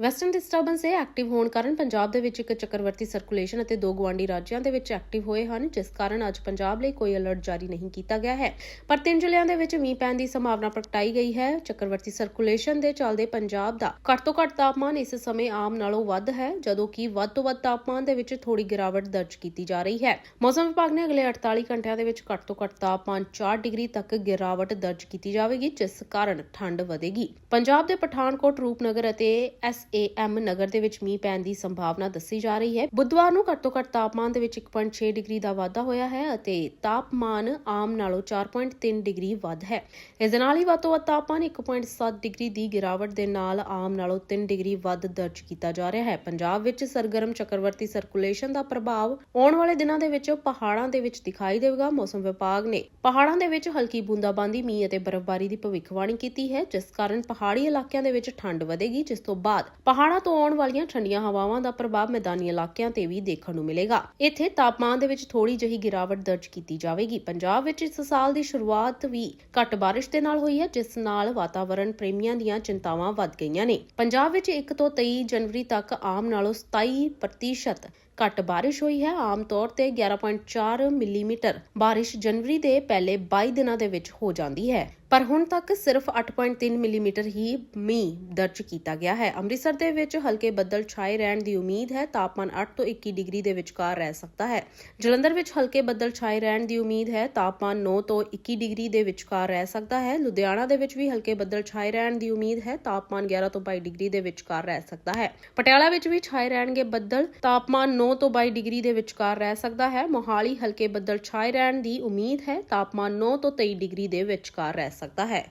Western disturbance ਦੇ active ਹੋਣ ਕਾਰਨ ਪੰਜਾਬ ਦੇ ਵਿੱਚ ਇੱਕ ਚੱਕਰਵਰਤੀ ਸਰਕੂਲੇਸ਼ਨ ਅਤੇ ਦੋ ਗਵਾਂਡੀ ਰਾਜਾਂ ਦੇ ਵਿੱਚ ਐਕਟਿਵ ਹੋਏ ਹਨ, ਜਿਸ ਕਾਰਨ ਅੱਜ ਪੰਜਾਬ ਲਈ ਕੋਈ ਅਲਰਟ ਜਾਰੀ ਨਹੀਂ ਕੀਤਾ ਗਿਆ ਹੈ। ਪਰ ਤਿੰਨ ਜ਼ਿਲ੍ਹਿਆਂ ਦੇ ਵਿੱਚ ਮੀਂਹ ਪੈਣ ਦੀ ਸੰਭਾਵਨਾ ਪ੍ਰਗਟਾਈ ਗਈ ਹੈ। ਚੱਕਰਵਰਤੀ ਸਰਕੂਲੇਸ਼ਨ ਦੇ ਚੱਲਦੇ ਪੰਜਾਬ ਦਾ ਘੱਟ ਤੋਂ ਘੱਟ ਤਾਪਮਾਨ ਇਸ ਸਮੇਂ ਆਮ ਨਾਲੋਂ ਵੱਧ ਹੈ, ਜਦੋਂ ਕਿ ਵੱਧ ਤੋਂ ਵੱਧ ਤਾਪਮਾਨ ਦੇ ਵਿੱਚ ਥੋੜੀ ਗਿਰਾਵਟ ਦਰਜ ਕੀਤੀ ਜਾ ਰਹੀ ਹੈ। ਮੌਸਮ ਵਿਭਾਗ ਨੇ ਅਗਲੇ 48 ਘੰਟਿਆਂ ਦੇ ਵਿੱਚ ਘੱਟ ਤੋਂ ਘੱਟ ਤਾਪਮਾਨ 4 ਡਿਗਰੀ ਤੱਕ ਗਿਰਾਵਟ ਦਰਜ ਕੀਤੀ ਜਾਵੇਗੀ, ਜਿਸ ਕਾਰਨ ਠੰਡ ਵਧੇਗੀ। ਪੰਜਾਬ ਦੇ ਪਠਾਨਕੋਟ, ਰੂਪਨਗਰ ਅਤੇ ਐਸ ਐਮ ਨਗਰ ਦੇ ਵਿੱਚ ਮੀਂਹ ਪੈਣ ਦੀ ਸੰਭਾਵਨਾ ਦੱਸੀ ਜਾ ਰਹੀ ਹੈ। ਬੁੱਧਵਾਰ ਨੂੰ ਘੱਟੋ ਘੱਟ ਤਾਪਮਾਨ ਦੇ ਵਿੱਚ 1.6 ਡਿਗਰੀ ਦਾ ਵਾਧਾ ਹੋਇਆ ਹੈ ਅਤੇ ਤਾਪਮਾਨ ਆਮ ਨਾਲੋਂ 4.3 ਡਿਗਰੀ ਵੱਧ ਹੈ। ਇਸ ਦੇ ਨਾਲ ਹੀ ਵੱਧ ਤੋਂ ਵੱਧ ਤਾਪਮਾਨ 1.7 ਡਿਗਰੀ ਦੀ ਗਿਰਾਵਟ ਦੇ ਨਾਲ ਆਮ ਨਾਲੋਂ 3 ਡਿਗਰੀ ਵੱਧ ਦਰਜ ਕੀਤਾ ਜਾ ਰਿਹਾ ਹੈ। ਪੰਜਾਬ ਵਿੱਚ ਸਰਗਰਮ ਚੱਕਰਵਰਤੀ ਸਰਕੂਲੇਸ਼ਨ ਦਾ ਪ੍ਰਭਾਵ ਆਉਣ ਵਾਲੇ ਦਿਨਾਂ ਦੇ ਵਿੱਚ ਪਹਾੜਾਂ ਦੇ ਵਿੱਚ ਦਿਖਾਈ ਦੇਵੇਗਾ। ਮੌਸਮ ਵਿਭਾਗ ਨੇ ਪਹਾੜਾਂ ਦੇ ਵਿੱਚ ਹਲਕੀ ਬੂੰਦਾਬਾਂਦੀ, ਮੀਂਹ ਅਤੇ ਬਰਫ਼ਬਾਰੀ ਦੀ ਭਵਿੱਖਬਾਣੀ ਕੀਤੀ ਹੈ, ਜਿਸ ਕਾਰਨ ਪਹਾੜੀ ਇਲਾਕਿਆਂ ਦੇ ਵਿੱਚ ਠੰਡ ਵਧੇਗੀ, ਜਿਸ ਤੋਂ ਬਾਅਦ ਪਹਾੜਾਂ ਤੋਂ ਆਉਣ ਵਾਲੀਆਂ ਠੰਡੀਆਂ ਹਵਾਵਾਂ ਦਾ ਪ੍ਰਭਾਵ ਮੈਦਾਨੀ ਇਲਾਕਿਆਂ ਤੇ ਵੀ ਦੇਖਣ ਨੂੰ ਮਿਲੇਗਾ। ਇੱਥੇ ਤਾਪਮਾਨ ਦੇ ਵਿੱਚ ਥੋੜੀ ਜਿਹੀ ਗਿਰਾਵਟ ਦਰਜ ਕੀਤੀ ਜਾਵੇਗੀ। ਪੰਜਾਬ ਵਿੱਚ ਇਸ ਸਾਲ ਦੀ ਸ਼ੁਰੂਆਤ ਵੀ ਘੱਟ ਬਾਰਿਸ਼ ਦੇ ਨਾਲ ਹੋਈ ਹੈ, ਜਿਸ ਨਾਲ ਵਾਤਾਵਰਣ ਪ੍ਰੇਮੀਆਂ ਦੀਆਂ ਚਿੰਤਾਵਾਂ ਵੱਧ ਗਈਆਂ ਨੇ। ਪੰਜਾਬ ਵਿੱਚ 1 ਤੋਂ 23 ਜਨਵਰੀ ਤੱਕ ਆਮ ਨਾਲੋਂ 27% ਘੱਟ ਬਾਰਿਸ਼ ਹੋਈ ਹੈ। ਆਮ ਤੌਰ ਤੇ 11.4 ਮਿਲੀਮੀਟਰ ਬਾਰਿਸ਼ ਜਨਵਰੀ ਦੇ ਪਹਿਲੇ 22 ਦਿਨਾਂ ਦੇ ਵਿੱਚ ਹੋ ਜਾਂਦੀ ਹੈ। ਪਰ ਹੁਣ ਤੱਕ ਸਿਰਫ 8.3 ਮਿਲੀਮੀਟਰ ਹੀ ਮੀਂਹ ਦਰਜ ਕੀਤਾ ਗਿਆ ਹੈ। ਅੰਮ੍ਰਿਤਸਰ ਦੇ ਵਿੱਚ ਹਲਕੇ ਬੱਦਲ ਛਾਏ ਰਹਿਣ ਦੀ ਉਮੀਦ ਹੈ। ਤਾਪਮਾਨ 8 ਤੋਂ 21 ਡਿਗਰੀ ਦੇ ਵਿਚਕਾਰ ਰਹਿ ਸਕਦਾ ਹੈ। ਜਲੰਧਰ ਵਿੱਚ ਹਲਕੇ ਬੱਦਲ ਛਾਏ ਰਹਿਣ ਦੀ ਉਮੀਦ ਹੈ। ਤਾਪਮਾਨ 9 ਤੋਂ 21 ਡਿਗਰੀ ਦੇ ਵਿਚਕਾਰ ਰਹਿ ਸਕਦਾ ਹੈ। ਲੁਧਿਆਣਾ ਦੇ ਵਿੱਚ ਵੀ ਹਲਕੇ ਬੱਦਲ ਛਾਏ ਰਹਿਣ ਦੀ ਉਮੀਦ ਹੈ। ਤਾਪਮਾਨ 11 ਤੋਂ 22 ਡਿਗਰੀ ਦੇ ਵਿਚਕਾਰ ਰਹਿ ਸਕਦਾ ਹੈ। ਪਟਿਆਲਾ ਵਿੱਚ ਵੀ ਛਾਏ ਰਹਿਣਗੇ ਬੱਦਲ। ਤਾਪਮਾਨ 9 ਤੋਂ 22 ਡਿਗਰੀ ਦੇ ਵਿਚਕਾਰ ਰਹਿ ਸਕਦਾ ਹੈ। ਮੋਹਾਲੀ ਹਲਕੇ ਬੱਦਲ ਛਾਏ ਰਹਿਣ ਦੀ ਉਮੀਦ ਹੈ। ਤਾਪਮਾਨ 9 ਤੋਂ 23 ਡਿਗਰੀ ਦੇ ਵਿਚਕਾਰ ਰਹਿ ਸਕਦਾ ਹੈ।